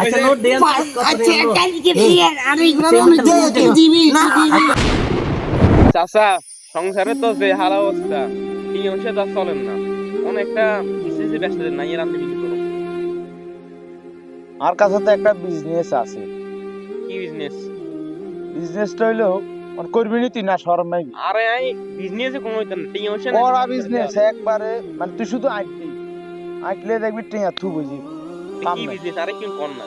আচ্ছা নোট দেন আচ্ছা কালকে আর দিবি চাচা সংসারে তো যে হাল অবস্থা এই অংশে তো আর চলেন না। ব্যস্ত নাই এর আপনি বিক্রি করুন। আমার কাছে তো একটা বিজনেস আছে। কি বিজনেস বিজনেসটা হইল মানে করবি নি তুই না শরম নাই। আরে আই বিজনেসে কোনো হইতো না অংশে বড় বিজনেস একবারে মানে তুই শুধু আইটি আইটলে দেখবি টিয়া থু বুঝি কি। বিজনেস আরে কি কোন না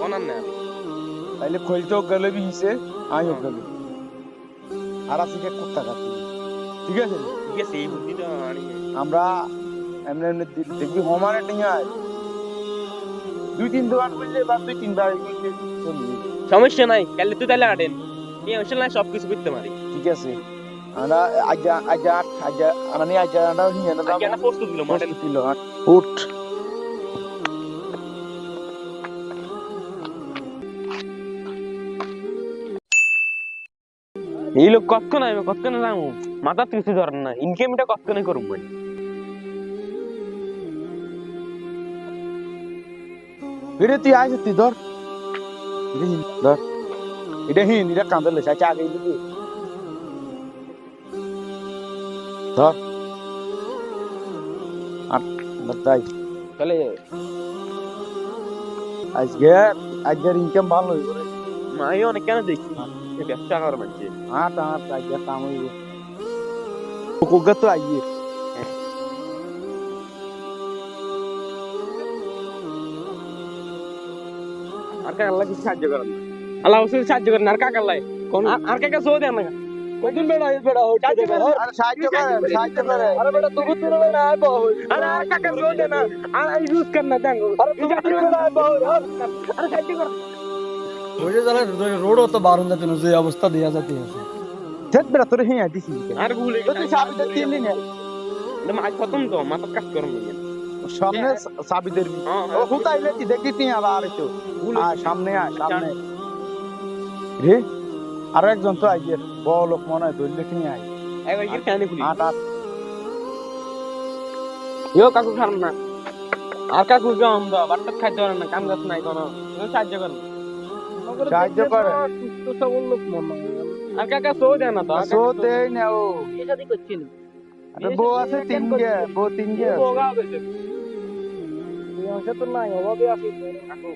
কোন না তাইলে খইলতেও গেলে বি হিসে আইও গেলে আর আছে কে কুত্তা কাটি ঠিক আছে ঠিক আছে এই বুদ্ধিটা আমরা এমনি এমনি দেখবি হোমারে টিয়া দুই তিন দোকান করলে বা দুই তিন বার সমস্যা নাই কালে তুই তাহলে আটেন এই অংশে নাই সব কিছু করতে পারি ঠিক আছে আমরা আজা আজা আজা মানে আজা আমরা নিয়ে আজকে প্রস্তুত দিল মডেল ছিল উঠ এই লোক কতক্ষণ আইবে কতক্ষণ যাব মাথা কিছু ধরেন না। ইনকামটা কতক্ষণে করব ভাই এটা তুই আইস তুই ধর। ধর। এটা হিন এটা কাঁদলে চাচা আগে দিবি ধর। আর বাতাই তাহলে আজকে আজকের ইনকাম ভালো হইব মাই অনেক কেন দেখছি এ ব্যবসা করার মানুষ হাট হাট আজকে কাম হইব কোকা তো আইয়ে আর কাকা আল্লাহ কিছু সাহায্য করেন না আল্লাহ অবশ্যই সাহায্য করেন আর কাকা আল্লাহ কোন আর কাকা সো দেন না কদিন বেড়া বেড়া সাহায্য করে। আরে সাহায্য করে সাহায্য করে আরে বেটা তুমি তো না আয় বহু আরে আর কাকা সো দেন না আর এই ইউজ কর না দেন আরে তুমি তো না আয় বহু আরে সাহায্য কর রোডও তো বারণ যাতে না, যে অবস্থা দেয়া যাতে আছে। সেট বেড়া তোরে হিয়া দিছি আর ভুলে তো তুই সাবিতে তিনলি না আজ খতম তো মাথা কাজ করুন সামনে সাবি দেবি হ্যাঁ ও দেখি তুই আবার সামনে আয় সামনে। রে আর একজন তো আইয়ে বড় লোক মনে হয় ধরলে কি আয়। একবার কি ফ্যানে খুলি। আট আট। ইও কাকু খারাপ না। আর কাকু কে আমরা বাট্টা খাইতে পারেন না কাম কাজ নাই কোনো সাহায্য করেন সাহায্য করে। সুস্থ সবল লোক মনে আর কাকা সো দেন না তো সো কাকা না ও। বিয়ে শাদী করছিল আরে বউ আছে তিন গে বউ তিন গে আছে। তো নাই অভাবে আছি। কাকু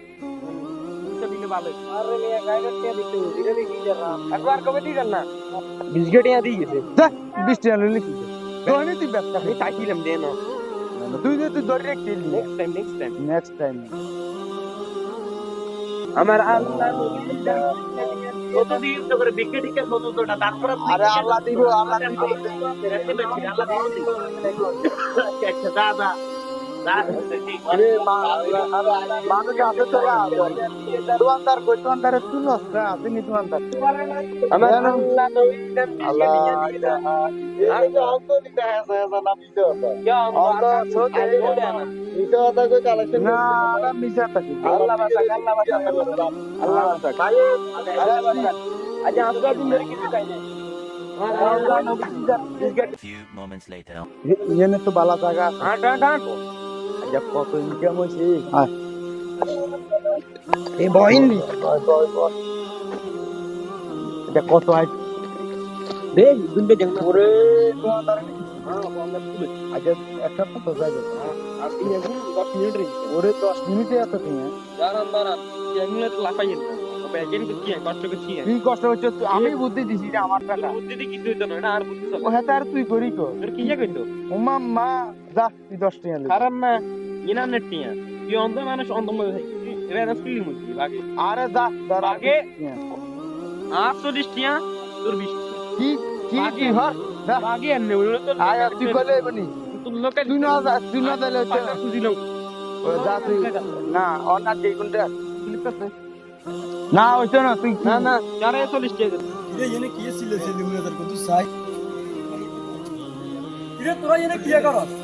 দিয়ে টিয়া লিখি তুই ব্যবসা আমি চাইছিলাম দে না। তুই next time next time next time আমার আল্লাহ কতদিন তো করে বিকে টিকে সততটা তারপরে আরে আল্লাহ দিব আল্লাহ দিব আচ্ছা দাদা আমার আজ আসবা দিন ধরে কিছু খাই না আল্লাহ নবীদের biscuit A few moments later. কত ইনকাম বহিন এটা কত দে দুনবে ওরে দোকানদার আচ্ছা একটা কত যাবে আর তিন এখন 10 মিনিট রে। ওরে 10 মিনিটে এত তুমি দাঁড়ান দাঁড়ান। তো না আমি বুদ্ধি দিছি রে আমার টাকা। বুদ্ধি দিয়ে কিছু হইতো না আর বুদ্ধি ও চলে আর তুই করি কো। তোর কি ইয়া কইতো? ওমা মা যা তুই 10 টাকা কারণ না ইনা নেটিয়া তুই অন্ধ মানুষ অন্ধ মধ্যে এরা না স্কিল মুজি বাকি আরে যা দাঁড়া আগে আটচল্লিশ টিয়া তোর বিশ কি কি কি হর বাকি আর নেই আয় তুই কইলে বনি তোর লোকে তুই না যা তুই না ও যা তুই না অন না দেই কোনটা না হইতো না তুই না না চারে চল্লিশ ইরে এনে কি ছিল ছিল মুনাজার কত ইরে তোরা এনে কি করস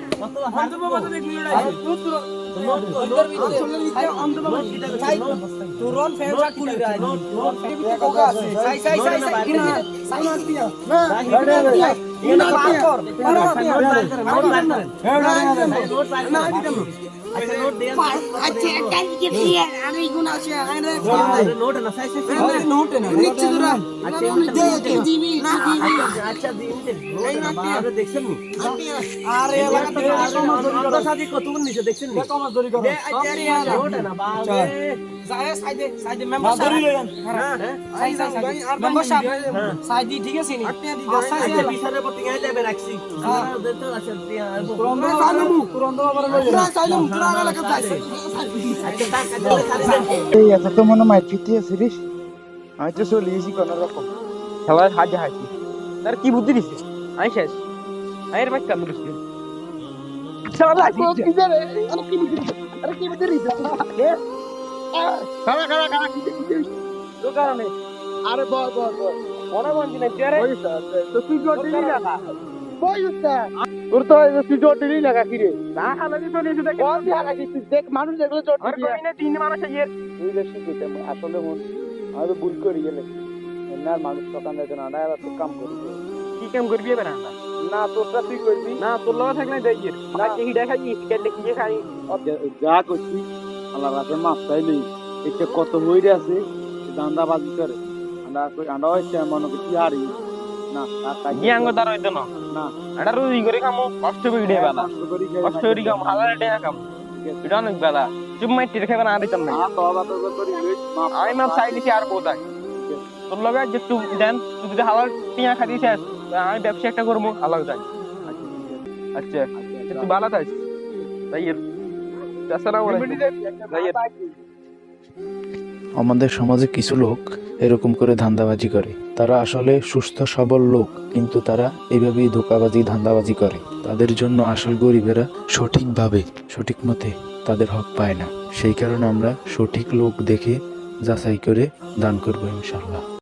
আচ্ছা দিন নোট বাবা দেখছেন নি আরে এলাকা থেকে আমরা সাথে কত কোন নিচে দেখছেন নি কমাস দরি করো নোট না বাবা সাই সাইডে সাইডে মেম্বার দরি লইন সাই সাই সাই মেম্বার সাহেব সাই দি ঠিক আছে আচ্ছা রাখছি। ওদের তো আচ্ছা এত তো মনে মাইর ফিতে আছে আমি তো চলে এসেছি কোনো রকম। খেলার হাজে হাসি তার কি বুদ্ধি দিছে? আমি শেষ। আয়ের বাইক কাম দিছি। খারা খারা খারা কি তো কারণে। আরে বল বল বল। না দেখে দেখ মানুষ দেখলে আসলে আমি ভুল করি গেলে মানুষ দোকান দেখে এবার কাম করি কি কাম করবি এবার? না তোরটা তুই করবি। না তোর লগে থাকলে দেখি। না কি খাই কেটে কি খাই। যা করছি আল্লাহ রাতে মাপ চাইলি এটা কত হইরে আছে দান্দা বাজি করে। আন্ডা কই আন্ডা হইছে মনে করছি আরি না আর গিয়াঙ্গ দার হইতো না? না। এটা রুই করে খামো কষ্ট করে বেলা কষ্ট করি খামো হাজার টাকা খাম। এটা অনেক বেলা। চুপ মাইটি রেখে না আদিতাম না না তো আবার তো করি আমি মাপ চাই দিছি আর বোধ তোর লগে যে তুই দেন তুই যদি হালাল টিয়া খাই দিছিস আমি ব্যবসা একটা করব হালাল যাই আচ্ছা আচ্ছা, তুই ভালো থাকিস তাই আসসালামু আলাইকুম। তাই আমাদের সমাজে কিছু লোক এরকম করে ধান্দাবাজি করে। তারা আসলে সুস্থ, সবল লোক, কিন্তু তারা এইভাবেই ধোকাবাজি, ধান্দাবাজি করে। তাদের জন্য আসল গরিবেরা সঠিকভাবে সঠিক মতে তাদের হক পায় না। সেই কারণে আমরা সঠিক লোক দেখে যাচাই করে দান করব ইনশাল্লাহ